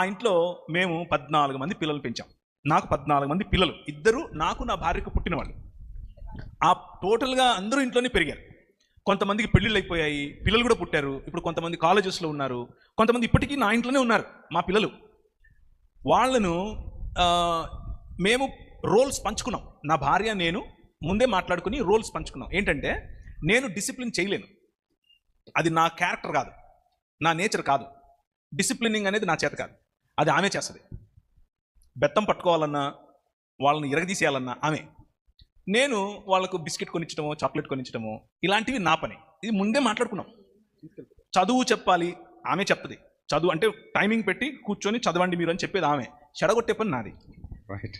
మా ఇంట్లో మేము పద్నాలుగు మంది పిల్లలు పెంచాం. నాకు పద్నాలుగు మంది పిల్లలు. ఇద్దరు నాకు నా భార్యకు పుట్టిన వాళ్ళు ఆ టోటల్గా అందరూ ఇంట్లోనే పెరిగారు. కొంతమందికి పెళ్ళిళ్ళు అయిపోయాయి పిల్లలు కూడా పుట్టారు. ఇప్పుడు కొంతమంది కాలేజెస్లో ఉన్నారు. కొంతమంది ఇప్పటికీ నా ఇంట్లోనే ఉన్నారు మా పిల్లలు. వాళ్ళను మేము రోల్స్ పంచుకున్నాం. నా భార్య నేను ముందే మాట్లాడుకుని రోల్స్ పంచుకున్నాం. ఏంటంటే నేను డిసిప్లిన్ చేయలేను. అది నా క్యారెక్టర్ కాదు. నా నేచర్ కాదు. డిసిప్లినింగ్ అనేది నా చేత కాదు. అది ఆమె చేస్తుంది. బెత్తం పట్టుకోవాలన్నా వాళ్ళని ఇరగదీసేయాలన్నా ఆమె. నేను వాళ్ళకు బిస్కెట్ కొనిచ్చడమో చాక్లెట్ కొనిచ్చడమో ఇలాంటివి నా పని. ఇది ముందే మాట్లాడుకున్నాం. చదువు చెప్పాలి ఆమె చెప్తుంది. చదువు అంటే టైమింగ్ పెట్టి కూర్చొని చదవండి మీరు అని చెప్పేది ఆమె. చెడగొట్టే పని నాది. రైట్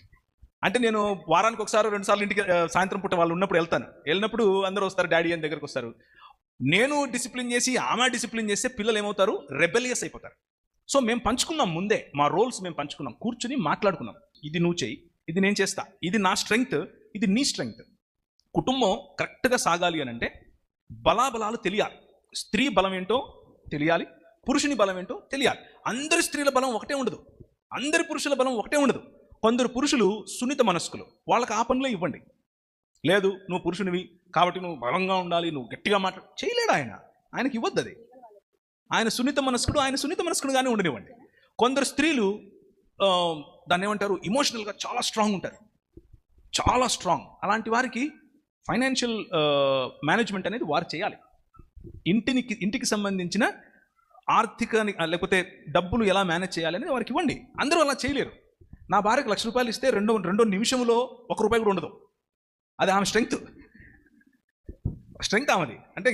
అంటే నేను వారానికి ఒకసారి రెండు సార్లు ఇంటికి సాయంత్రం పూట వాళ్ళు ఉన్నప్పుడు వెళ్తాను. వెళ్ళినప్పుడు అందరూ వస్తారు డాడీ అని దగ్గరకు వస్తారు. నేను డిసిప్లిన్ చేసి ఆమె డిసిప్లిన్ చేస్తే పిల్లలు ఏమవుతారు? రెబెలియస్ అయిపోతారు. సో మేము పంచుకున్నాం ముందే మా రోల్స్ మేము పంచుకున్నాం. కూర్చుని మాట్లాడుకున్నాం. ఇది నువ్వు చెయ్యి ఇది నేను చేస్తా ఇది నా స్ట్రెంగ్త్ ఇది నీ స్ట్రెంగ్త్ కుటుంబం కరెక్ట్గా సాగాలి అని అంటే బలాబలాలు తెలియాలి. స్త్రీ బలం ఏంటో తెలియాలి పురుషుని బలం ఏంటో తెలియాలి. అందరి స్త్రీల బలం ఒకటే ఉండదు. అందరి పురుషుల బలం ఒకటే ఉండదు. కొందరు పురుషులు సున్నిత మనస్కులు. వాళ్ళకి ఆ పనులే ఇవ్వండి. లేదు నువ్వు పురుషునివి కాబట్టి నువ్వు బలంగా ఉండాలి నువ్వు గట్టిగా మాట్లా చేయలేడు ఆయన. ఆయనకి ఇవ్వద్దు అది ఆయన సున్నిత మనస్కుడు ఆయన సున్నిత మనస్కుడుగానే ఉండనివ్వండి. కొందరు స్త్రీలు దాన్ని ఏమంటారు? ఇమోషనల్గా చాలా స్ట్రాంగ్ ఉంటారు. చాలా స్ట్రాంగ్ అలాంటి వారికి ఫైనాన్షియల్ మేనేజ్మెంట్ అనేది వారు చేయాలి. ఇంటిని ఇంటికి సంబంధించిన ఆర్థిక లేకపోతే డబ్బులు ఎలా మేనేజ్ చేయాలి అనేది వారికి ఇవ్వండి. అందరూ అలా చేయలేరు. నా భార్యకు లక్ష రూపాయలు ఇస్తే రెండో రెండో నిమిషంలో ఒక రూపాయి కూడా ఉండదు. అది ఆమె స్ట్రెంగ్త్ స్ట్రెంగ్త్ ఆమెది అంటే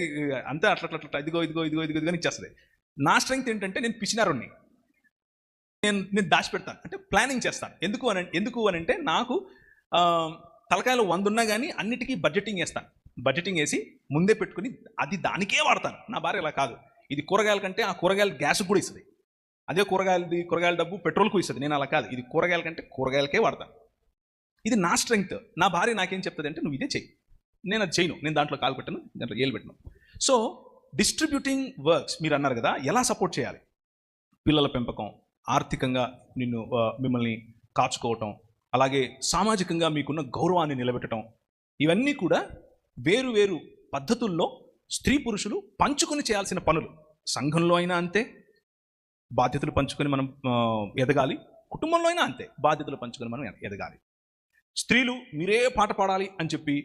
అంతే అట్లా అట్లా ఇదిగో ఇదిగో ఇదిగో ఇదిగో ఇదిగో ఇచ్చేస్తుంది. నా స్ట్రెంగ్త్ ఏంటంటే నేను పిచ్చినారుణ్ణి నేను నేను దాచిపెడతాను. అంటే ప్లానింగ్ చేస్తాను. ఎందుకు అని ఎందుకు అని అంటే నాకు తలకాయలు వంద ఉన్నా కానీ అన్నిటికీ బడ్జెటింగ్ వేస్తాను బడ్జెటింగ్ వేసి ముందే పెట్టుకుని అది దానికే వాడతాను. నా భార్య అలా కాదు. ఇది కూరగాయల కంటే ఆ కూరగాయల గ్యాస్ కూడా ఇస్తుంది. అదే కూరగాయలది కూరగాయల డబ్బు పెట్రోల్కు ఇస్తుంది. నేను అలా కాదు. ఇది కూరగాయల కంటే కూరగాయలకే వాడతాను. ఇది నా స్ట్రెంగ్త్. నా భార్య నాకేం చెప్తుంది అంటే నువ్వు ఇదే చెయ్యి. నేను అది చేయను. నేను దాంట్లో కాలు పెట్టను దాంట్లో ఏలు పెట్టను. సో డిస్ట్రిబ్యూటింగ్ వర్క్స్ మీరు అన్నారు కదా ఎలా సపోర్ట్ చేయాలి? పిల్లల పెంపకం ఆర్థికంగా నిన్ను మిమ్మల్ని కాచుకోవటం అలాగే సామాజికంగా మీకున్న గౌరవాన్ని నిలబెట్టడం ఇవన్నీ కూడా వేరు వేరు పద్ధతుల్లో స్త్రీ పురుషులు పంచుకొని చేయాల్సిన పనులు. సంఘంలో అయినా అంతే బాధ్యతలు పంచుకొని మనం ఎదగాలి. కుటుంబంలో అయినా అంతే బాధ్యతలు పంచుకొని మనం ఎదగాలి. స్త్రీలు మీరే పాట పాడాలి అని చెప్పి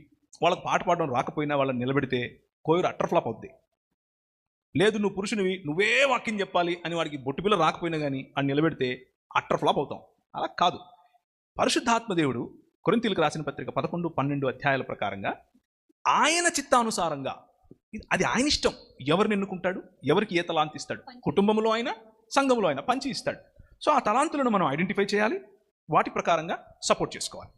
వాళ్ళకి పాట పాడడం రాకపోయినా వాళ్ళని నిలబెడితే కోయూరు అట్టర్ఫ్లాప్ అవుద్ది. లేదు నువ్వు పురుషునివి నువ్వే వాక్యం చెప్పాలి అని వాడికి బొట్టు పిల్ల రాకపోయినా కానీ అని నిలబెడితే అట్టర్ ఫ్లాప్ అవుతాం. అలా కాదు. పరిశుద్ధాత్మ దేవుడు కొరింతీలకు రాసిన పత్రిక పదకొండు పన్నెండు అధ్యాయాల ప్రకారంగా ఆయన చిత్తానుసారంగా అది ఆయన ఇష్టం. ఎవరిని ఎన్నుకుంటాడు? ఎవరికి ఏ తలాంతి ఇస్తాడు? కుటుంబంలో అయినా సంఘంలో అయినా పంచి ఇస్తాడు. సో ఆ తలాంతులను మనం ఐడెంటిఫై చేయాలి. వాటి ప్రకారంగా సపోర్ట్ చేసుకోవాలి.